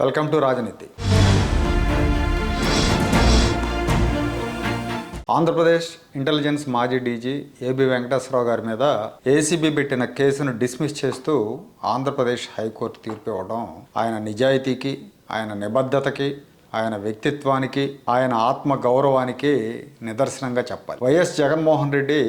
Welcome to Rajaneethi. Andhra Pradesh intelligence మాజీ DG AB Venkateswara Rao గారి మీద ఏసీబీ పెట్టిన కేసును డిస్మిస్ చేస్తూ ఆంధ్రప్రదేశ్ హైకోర్టు తీర్పు ఇవ్వడం ఆయన నిజాయితీకి ఆయన నిబద్ధతకి ఆయన వ్యక్తిత్వానికి ఆయన ఆత్మ గౌరవానికి నిదర్శనంగా చెప్పాలి. వైఎస్ జగన్మోహన్ రెడ్డి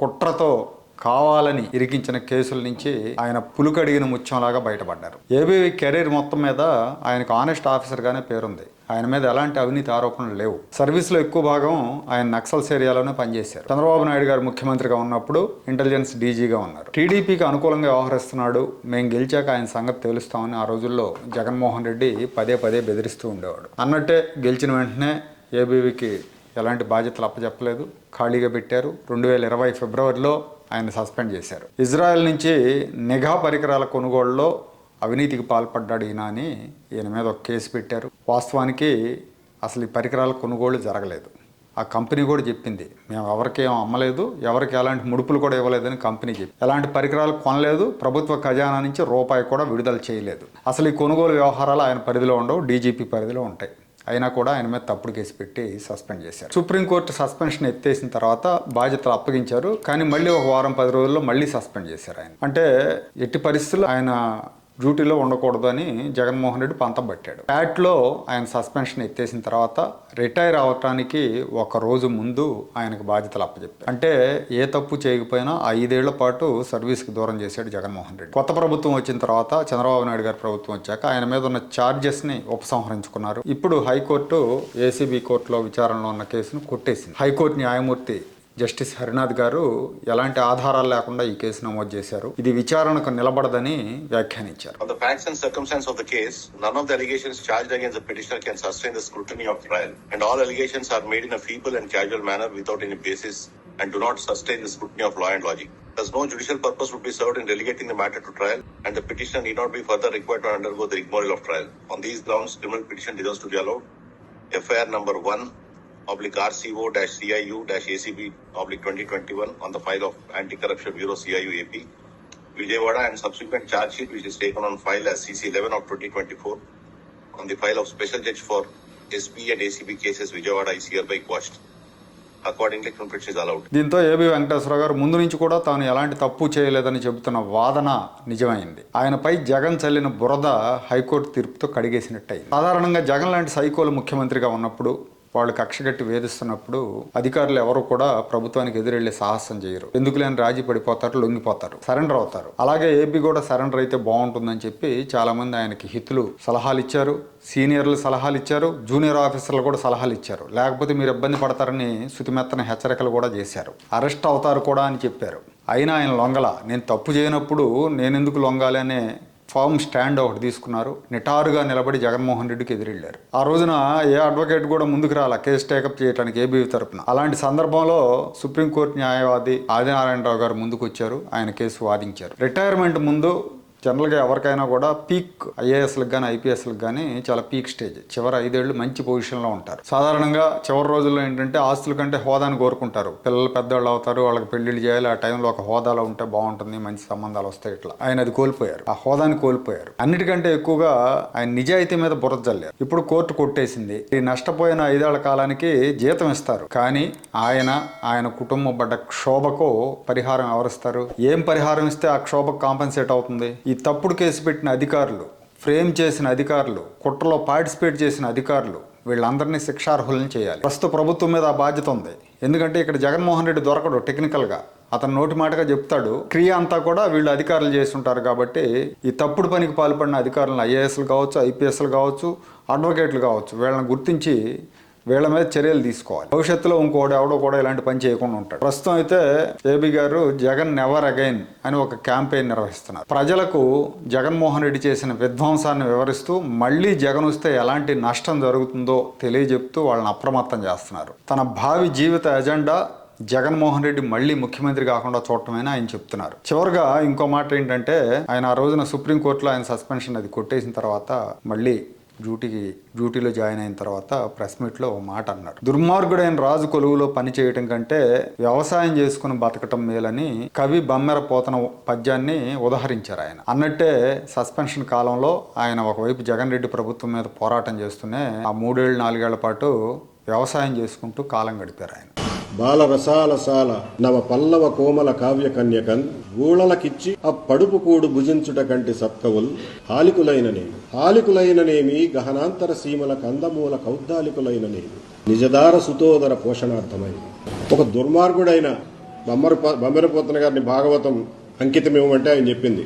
కుట్రతో కావాలని ఇరికించిన కేసుల నుంచి ఆయన పులుకడిగిన ముత్యంలాగా బయటపడ్డారు. ఏబీవీ కెరీర్ మొత్తం మీద ఆయనకు ఆనెస్ట్ ఆఫీసర్గానే పేరుంది. ఆయన మీద ఎలాంటి అవినీతి ఆరోపణలు లేవు. సర్వీస్లో ఎక్కువ భాగం ఆయన నక్సల్స్ ఏరియాలోనే పనిచేశారు. చంద్రబాబు నాయుడు గారు ముఖ్యమంత్రిగా ఉన్నప్పుడు ఇంటెలిజెన్స్ డీజీగా ఉన్నారు. టీడీపీకి అనుకూలంగా వ్యవహరిస్తున్నాడు. మేము గెలిచాక ఆయన సంగతి తెలుస్తామని ఆ రోజుల్లో జగన్మోహన్ రెడ్డి పదే పదే బెదిరిస్తూ ఉండేవాడు. అన్నట్టే గెలిచిన వెంటనే ఏబీవీకి ఎలాంటి బాధ్యతలు అప్పచెప్పలేదు ఖాళీగా పెట్టారు. రెండు వేల ఇరవై ఫిబ్రవరిలో ఆయన సస్పెండ్ చేశారు. ఇజ్రాయెల్ నుంచి నిఘా పరికరాల కొనుగోలులో అవినీతికి పాల్పడ్డాడు ఈయన అని ఈయన మీద ఒక కేసు పెట్టారు. వాస్తవానికి అసలు ఈ పరికరాల కొనుగోలు జరగలేదు. ఆ కంపెనీ కూడా చెప్పింది మేము ఎవరికి ఏం అమ్మలేదు ఎవరికి ఎలాంటి ముడుపులు కూడా ఇవ్వలేదని కంపెనీ చెప్పి ఎలాంటి పరికరాలు కొనలేదు ప్రభుత్వ ఖజానా నుంచి రూపాయి కూడా విడుదల చేయలేదు. అసలు ఈ కొనుగోలు వ్యవహారాలు ఆయన పరిధిలో ఉండవు డీజీపీ పరిధిలో ఉంటాయి. అయినా కూడా ఆయన మీద తప్పుడు కేసు పెట్టి సస్పెండ్ చేశారు. సుప్రీంకోర్టు సస్పెన్షన్ ఎత్తేసిన తర్వాత బాధ్యతలు అప్పగించారు. కానీ మళ్ళీ ఒక వారం పది రోజుల్లో మళ్ళీ సస్పెండ్ చేశారు ఆయన. అంటే ఎట్టి పరిస్థితుల్లో ఆయన డ్యూటీలో ఉండకూడదు అని జగన్మోహన్ రెడ్డి పంతం పట్టాడు. ప్యాట్లో ఆయన సస్పెన్షన్ ఎత్తేసిన తర్వాత రిటైర్ అవటానికి ఒక రోజు ముందు ఆయనకు బాధ్యతలు అప్పచెప్పారు అంటే ఏ తప్పు చేయకపోయినా ఐదేళ్ళ పాటు సర్వీస్కి దూరం చేశాడు జగన్మోహన్ రెడ్డి. కొత్త ప్రభుత్వం వచ్చిన తర్వాత చంద్రబాబు నాయుడు గారి ప్రభుత్వం వచ్చాక ఆయన మీద ఉన్న ఛార్జెస్ని ఉపసంహరించుకున్నారు. ఇప్పుడు హైకోర్టు ఏసీబీ కోర్టులో విచారణలో ఉన్న కేసును కొట్టేసింది. హైకోర్టు న్యాయమూర్తి జస్టిస్ హరినాథ్ గారు ఎలాంటి ఆధారాలు లేకుండా ఈ కేసు నమోదు చేశారు. ఇది విచారణకు నిలబడదని వ్యాఖ్యానించారు. On the facts and circumstances of the case none of the and all allegations are and casual manner without basis and do not thus no judicial purpose would and the petitioner further required to undergo the number one oblique RCO dash CIU dash ACB oblique 2021 on the file of Anti-Corruption Bureau CIU AP. Vijayawada and subsequent charge sheet which is taken on file as CC 11 of 2024 on the file of Special Judge for SB and ACB cases Vijayawada is hereby quashed. Accordingly, criminal petition is allowed. దీంతో AB Venkateswara గారు ముందు నుంచి కూడా తాను ఎలాంటి తప్పు చేయలేదని చెబుతున్న వాదన నిజమైంది ఆయనపై జగన్ చల్లిన బురద హైకోర్టు తీర్పుతో కడిగేసినట్టయింది సాధారణంగా జగన్ లాంటి సైకోలు ముఖ్యమంత్రిగా ఉన్నప్పుడు వాళ్ళు కక్షగట్టి వేధిస్తున్నప్పుడు అధికారులు ఎవరు కూడా ప్రభుత్వానికి ఎదురెళ్ళే సాహసం చేయరు. ఎందుకు లేని రాజీ పడిపోతారు లొంగిపోతారు సరెండర్ అవుతారు. అలాగే ఏపీ కూడా సరెండర్ అయితే బాగుంటుందని చెప్పి చాలా మంది ఆయనకి హితులు సలహాలు ఇచ్చారు సీనియర్లు సలహాలు ఇచ్చారు జూనియర్ ఆఫీసర్లు కూడా సలహాలు ఇచ్చారు. లేకపోతే మీరు ఇబ్బంది పడతారని శుతిమెత్తన హెచ్చరికలు కూడా చేశారు. అరెస్ట్ అవుతారు కూడా అని చెప్పారు. అయినా ఆయన లొంగల. నేను తప్పు చేయనప్పుడు నేనెందుకు లొంగాలి అనే ఫామ్ స్టాండ్ ఒకటి తీసుకున్నారు. నిటారుగా నిలబడి జగన్మోహన్ రెడ్డికి ఎదురెళ్ళారు. ఆ రోజున ఏ అడ్వకేట్ కూడా ముందుకు రాల కేసు టేకప్ చేయడానికి ఏబీవీ తరపున. అలాంటి సందర్భంలో సుప్రీంకోర్టు న్యాయవాది ఆదినారాయణరావు గారు ముందుకు వచ్చారు ఆయన కేసు వాదించారు. రిటైర్మెంట్ ముందు జనరల్గా ఎవరికైనా కూడా పీక్ ఐఏఎస్లకు కానీ ఐపీఎస్లకు కానీ చాలా పీక్ స్టేజ్. చివరి ఐదేళ్ళు మంచి పొజిషన్లో ఉంటారు. సాధారణంగా చివరి రోజుల్లో ఏంటంటే ఆస్తుల కంటే హోదాని కోరుకుంటారు. పిల్లలు పెద్దవాళ్ళు అవుతారు వాళ్ళకి పెళ్ళిళ్ళు చేయాలి ఆ టైంలో ఒక హోదాలో ఉంటే బాగుంటుంది మంచి సంబంధాలు వస్తాయి ఇట్లా. ఆయన అది కోల్పోయారు. ఆ హోదాని కోల్పోయారు. అన్నిటికంటే ఎక్కువగా ఆయన నిజాయితీ మీద బురద జల్లారు. ఇప్పుడు కోర్టు కొట్టేసింది. ఈ నష్టపోయిన ఐదేళ్ళ కాలానికి జీతం ఇస్తారు. కానీ ఆయన ఆయన కుటుంబం పడ్డ క్షోభకు పరిహారం ఎవరిస్తారు? ఏం పరిహారం ఇస్తే ఆ క్షోభకు కాంపెన్సేట్ అవుతుంది? ఈ తప్పుడు కేసు పెట్టిన అధికారులు ఫ్రేమ్ చేసిన అధికారులు కుట్రలో పార్టిసిపేట్ చేసిన అధికారులు వీళ్ళందరినీ శిక్షార్హులను చేయాలి. ప్రస్తుత ప్రభుత్వం మీద ఆ బాధ్యత ఉంది. ఎందుకంటే ఇక్కడ జగన్మోహన్ రెడ్డి దొరకడు టెక్నికల్గా అతను నోటి మాటగా చెప్తాడు. క్రియ అంతా కూడా వీళ్ళు అధికారులు చేసి ఉంటారు కాబట్టి ఈ తప్పుడు పనికి పాల్పడిన అధికారులను ఐఏఎస్లు కావచ్చు ఐపీఎస్లు కావచ్చు అడ్వకేట్లు కావచ్చు వీళ్ళని గుర్తించి వీళ్ళ మీద చర్యలు తీసుకోవాలి. భవిష్యత్తులో ఇంకోటి ఎవడో కూడా ఇలాంటి పని చేయకుండా ఉంటాడు. ప్రస్తుతం అయితే ఏబీ గారు జగన్ నెవర్ అగైన్ అని ఒక క్యాంపెయిన్ నిర్వహిస్తున్నారు. ప్రజలకు జగన్మోహన్ రెడ్డి చేసిన విధ్వంసాన్ని వివరిస్తూ మళ్ళీ జగన్ వస్తే ఎలాంటి నష్టం జరుగుతుందో తెలియజెప్తూ వాళ్ళని అప్రమత్తం చేస్తున్నారు. తన భావి జీవిత ఎజెండా జగన్మోహన్ రెడ్డి మళ్ళీ ముఖ్యమంత్రి కాకుండా చూడటమని ఆయన చెప్తున్నారు. చివరిగా ఇంకో మాట ఏంటంటే ఆయన ఆ రోజున సుప్రీంకోర్టులో ఆయన సస్పెన్షన్ అది కొట్టేసిన తర్వాత మళ్ళీ డ్యూటీకి డ్యూటీలో జాయిన్ అయిన తర్వాత ప్రెస్ మీట్లో ఓ మాట అన్నారు దుర్మార్గుడైన రాజు కొలువులో పని చేయటం కంటే వ్యవసాయం చేసుకుని బతకటం మేలని కవి బమ్మెర పోతన పద్యాన్ని ఉదహరించారు ఆయన. అన్నట్టే సస్పెన్షన్ కాలంలో ఆయన ఒకవైపు జగన్ రెడ్డి ప్రభుత్వం మీద పోరాటం చేస్తూనే ఆ మూడేళ్ళు నాలుగేళ్ళ పాటు వ్యవసాయం చేసుకుంటూ కాలం గడిపారు ఆయన. బాలరసాలసాల నవ పల్లవ కోమల కావ్య కన్యకన్ గూళలకిచ్చి ఆ పడుపు కూడు భుజించుట కంటి సత్కవుల్ హాలికులైననేమి హాలికులైననేమి గహనాంతర సీమల కందమూల కౌద్దాలికులైననేమి నిజదార సుతోదర పోషణార్థమై ఒక దుర్మార్గుడైన బొమ్మర బొమ్మరపోతన గారిని భాగవతం అంకితం ఇవ్వమంటే ఆయన చెప్పింది.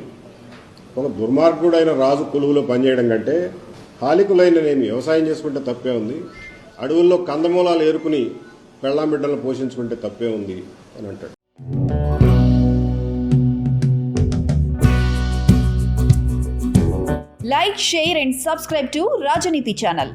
ఒక దుర్మార్గుడైన రాజు కొలువులో పనిచేయడం కంటే హాలికులైననేమి వ్యవసాయం చేసుకుంటే తప్పే ఉంది. అడవుల్లో కందమూలాలు ఏరుకుని పెళ్ళాం బిడ్డలను పోషించుకుంటే తప్పే ఉంది అని అంటాడు. Like share and subscribe to Rajaneethi channel